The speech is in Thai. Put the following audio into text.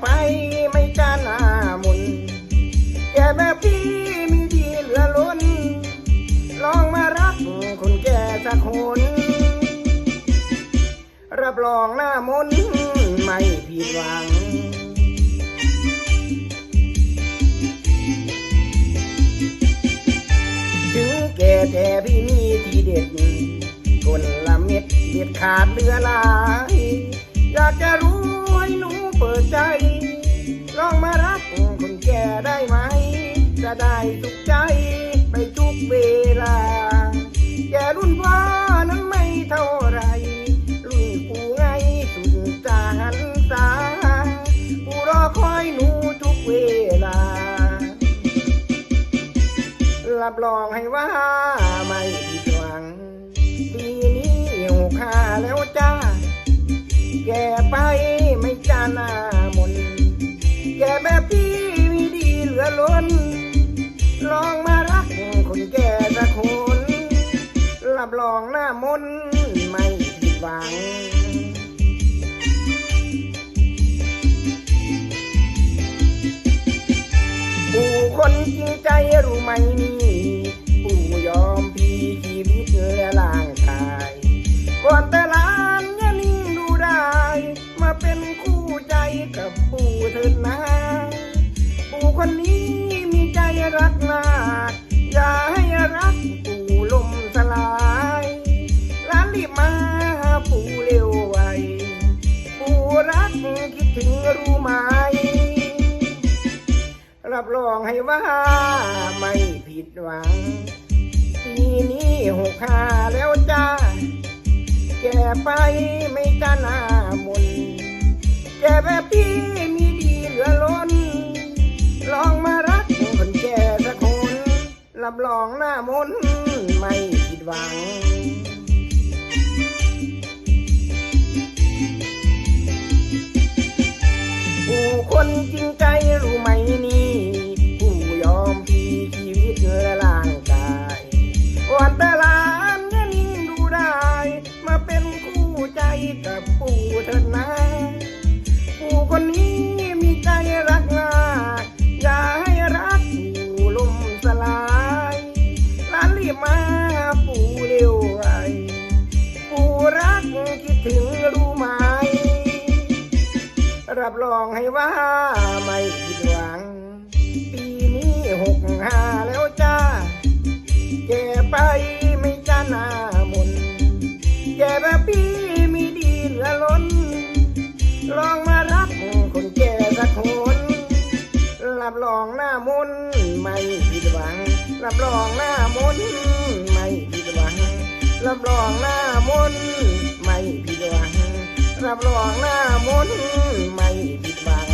ไปไม่จ้าหน้ามุนแกแบบพี่มีดีเหลือล้น ลองมารักคนแก่สักคน รับรองหน้ามนไม่ผิดหวังถึงแก่แต่พี่มีทีเด็ดคนละเม็ดเด็ดขาดเรือหลาย อยากจะรู้ให้หนูเปิดใจ ได้สุขใจไปทุกเวลา แกรุ่นพ่อนั้นไม่เท่าไรรุ่นปู่ไงสุดจาหันตาปู่รอคอยหนูทุกเวลา รับรองให้ว่าไม่ผิดหวังปีนี้หกห้าแล้วจ้า แกไปไม่จ้าหน้ามนแกแบบพี่มีดีเหลือล้น รับรองหน้ามนไม่ผิดหวัง ปู่คนจริงใจรู้ไหมนี่ปู่ยอมพี่ชีวิตและร่างกายก่อนแต่ลานอย่านิ่งดูได้ มาเป็นคู่ใจกับปู่เถิดนะปู่คนนี้ รีมาปู่เร็วไวปู่รักคิดถึงรู้ไหม รับรองให้ว่าไม่ผิดหวัง ปีนี้หกห้าแล้วจ้า แกไปไม่จ้าหน้ามน แกแบบพี่มีดีเหลือล้น ลองมารักคนแกสักคน รับรองหน้ามนไม่ผิดหวัง รับรองให้ว่าไม่ผิดหวัง ปีนี้หกห้าแล้วจ้า แกไปไม่จ้าหน้ามน แกแบบพี่มีดีเหลือล้น ลองมารักคนแกสักคน รับรองหน้ามนไม่ผิดหวัง รับรองหน้ามนไม่ผิดหวัง รับรองหน้ามนไม่ผิดหวัง รับรองหน้ามนไม่ผิดหวัง